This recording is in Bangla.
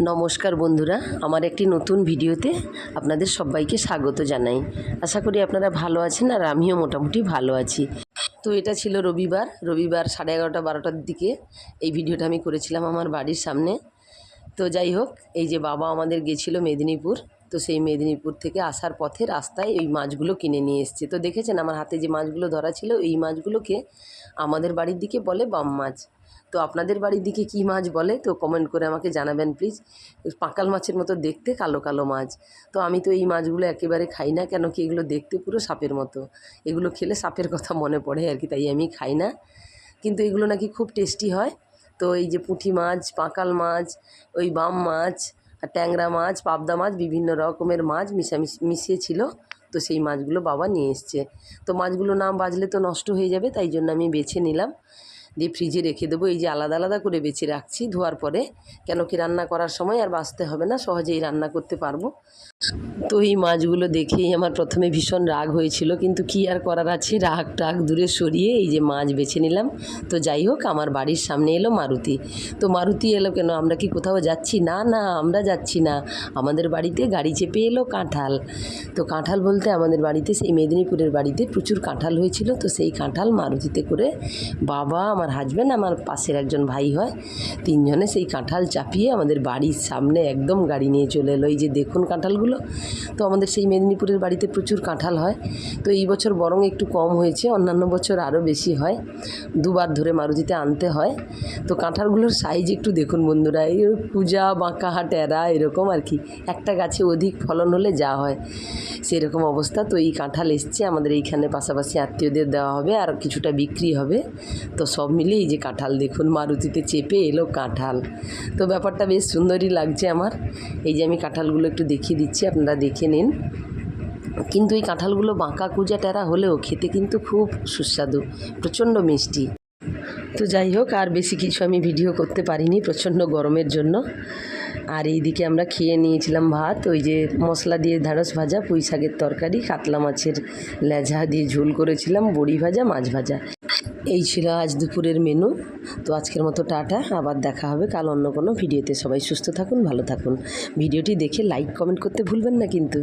নমস্কার বন্ধুরা, আমার একটি নতুন ভিডিওতে আপনাদের সবাইকে স্বাগত জানাই। আশা করি আপনারা ভালো আছেন আর আমিও মোটামুটি ভালো আছি। তো এটা ছিল রবিবার রবিবার সাড়ে এগারোটা, বারোটার দিকে এই ভিডিওটা আমি করেছিলাম আমার বাড়ির সামনে। তো যাই হোক, এই যে বাবা আমাদের গেছিল মেদিনীপুর, তো সেই মেদিনীপুর থেকে আসার পথে রাস্তায় এই মাছগুলো কিনে নিয়ে এসছে। তো দেখেছেন আমার হাতে যে মাছগুলো ধরা ছিল, এই মাছগুলোকে আমাদের বাড়ির দিকে বলে বাম মাছ। তো আপনাদের বাড়ির দিকে কী মাছ বলে, তো কমেন্ট করে আমাকে জানাবেন প্লিজ পাঁকাল মাছের মতো দেখতে কালো কালো মাছ। তো আমি তো এই মাছগুলো একেবারে খাই না, কেন কি এগুলো দেখতে পুরো সাপের মতো। এগুলো খেলে সাপের কথা মনে পড়ে আর কি, তাই আমি খাই না। কিন্তু এগুলো নাকি খুব টেস্টি হয়। তো এই যে পুঁটি মাছ, পাঁকাল মাছ, ওই বাম মাছ, আর ট্যাংরা মাছ, পাবদা মাছ, বিভিন্ন রকমের মাছ মিশামিশি মিশিয়ে ছিল তো সেই মাছগুলো বাবা নিয়ে এসছে। তো মাছগুলো না বাজলে তো নষ্ট হয়ে যাবে, তাই জন্য আমি বেছে নিলাম। দিয়ে ফ্রিজে রেখে দেবো। এই যে আলাদা আলাদা করে বেছে রাখছি। ধোয়ার পরে কেন কি রান্না করার সময় আর বাঁচতে হবে না, সহজেই রান্না করতে পারব। তো এই মাছগুলো দেখেই আমার প্রথমে ভীষণ রাগ হয়েছিল, কিন্তু কি আর করার আছে? রাগ টাগ দূরে সরিয়ে এই যে মাছ বেছে নিলাম। তো যাই হোক, আমার বাড়ির সামনে এলো মারুতি। তো মারুতি এলো কেন, আমরা কি কোথাও যাচ্ছি? না না, আমরা যাচ্ছি না। আমাদের বাড়িতে গাড়ি চেপে এলো কাঁঠাল। তো কাঁঠাল বলতে আমাদের বাড়িতে, সেই মেদিনীপুরের বাড়িতে প্রচুর কাঁঠাল হয়েছিল। তো সেই কাঁঠাল মারুতিতে করে বাবা আমার হাজব্যান্ড আমার পাশের একজন ভাই হয়। তিনজনে সেই কাঁঠাল চাপিয়ে আমাদের বাড়ির সামনে একদম গাড়ি নিয়ে চলে এলো। এই যে দেখুন কাঁঠালগুলো। তো আমাদের সেই মেদিনীপুরের বাড়িতে প্রচুর কাঁঠাল হয়। তো এই বছর বরং একটু কম হয়েছে, অন্যান্য বছর আরও বেশি হয়। দুবার ধরে মারুতিতে আনতে হয়। তো কাঁঠালগুলোর সাইজ একটু দেখুন বন্ধুরা, এই পূজা, বাঁকা, টেরা এরকম আর কি। একটা গাছে অধিক ফলন হলে যা হয়, সেরকম অবস্থা। তো এই কাঁঠাল এসছে, আমাদের এইখানে পাশাপাশি আত্মীয়দের দেওয়া হবে আর কিছুটা বিক্রি হবে। তো সব মিলিয়ে এই যে কাঁঠাল দেখুন, মারুতিতে চেপে এলো কাঁঠাল। তো ব্যাপারটা বেশ সুন্দরই লাগছে আমার। এই যে আমি কাঁঠালগুলো একটু দেখিয়ে দিচ্ছি, আপনারা দেখে নিন। কিন্তু এই কাঁঠালগুলো বাঁকা কুজা টেরা হলেও খেতে কিন্তু খুব সুস্বাদু, প্রচণ্ড মিষ্টি। তো যাই হোক, আর বেশি কিছু আমি ভিডিও করতে পারিনি প্রচণ্ড গরমের জন্য। আর এইদিকে আমরা খেয়ে নিয়েছিলাম ভাত, ওই যে মশলা দিয়ে ঢ্যাঁড়স ভাজা, পুঁই শাকের তরকারি, কাতলা মাছের লেজা দিয়ে ঝোল করেছিলাম, বড়ি ভাজা, মাছ ভাজা। এই ছিল আজ দুপুরের মেনু তো আজকের মতো টাটা, আবার দেখা হবে কাল অন্য কোনো ভিডিওতে সবাই সুস্থ থাকুন, ভালো থাকুন। ভিডিওটি দেখে লাইক কমেন্ট করতে ভুলবেন না কিন্তু।